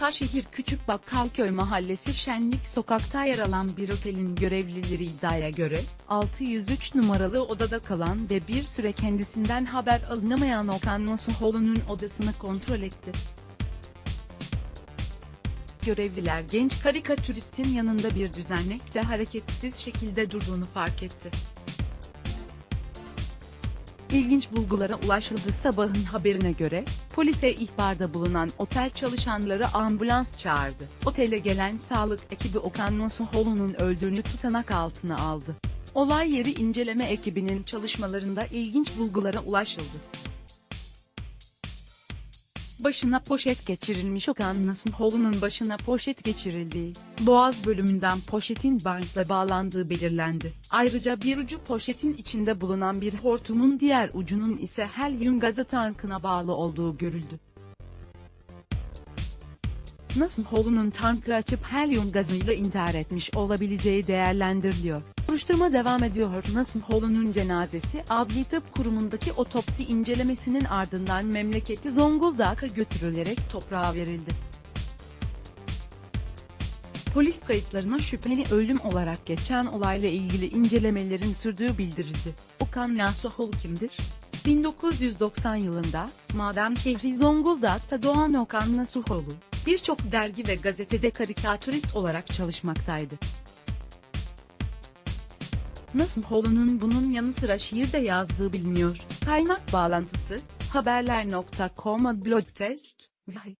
Ataşehir Küçük Bakkalköy Mahallesi Şenlik Sokak'ta yer alan bir otelin görevlileri iddiaya göre, 603 numaralı odada kalan ve bir süre kendisinden haber alınamayan Okan Nasuhoğlu'nun odasını kontrol etti. Görevliler genç karikatüristin yanında bir düzenli ve hareketsiz şekilde durduğunu fark etti. İlginç bulgulara ulaşıldı sabahın haberine göre, polise ihbarda bulunan otel çalışanları ambulans çağırdı. Otele gelen sağlık ekibi Okan Nasuhoğlu'nun öldüğünü tutanak altına aldı. Olay yeri inceleme ekibinin çalışmalarında ilginç bulgulara ulaşıldı. Başına poşet geçirilmiş Okan Nasuhoğlu'nun başına poşet geçirildiği, boğaz bölümünden poşetin bantla bağlandığı belirlendi. Ayrıca bir ucu poşetin içinde bulunan bir hortumun diğer ucunun ise helyum gazı tankına bağlı olduğu görüldü. Nasuhoğlu'nun tankı açıp helyum gazıyla intihar etmiş olabileceği değerlendiriliyor. Soruşturma devam ediyor. Nasuhoğlu'nun cenazesi Adli Tıp Kurumu'ndaki otopsi incelemesinin ardından memleketi Zonguldak'a götürülerek toprağa verildi. Polis kayıtlarına şüpheli ölüm olarak geçen olayla ilgili incelemelerin sürdüğü bildirildi. Okan Nasuhoğlu kimdir? 1990 yılında, Maden şehri Zonguldak'ta doğan Okan Nasuhoğlu, birçok dergi ve gazetede karikatürist olarak çalışmaktaydı. Nasuhoğlu'nun bunun yanı sıra şiir de yazdığı biliniyor. Kaynak bağlantısı, haberler.com blog test, Vay.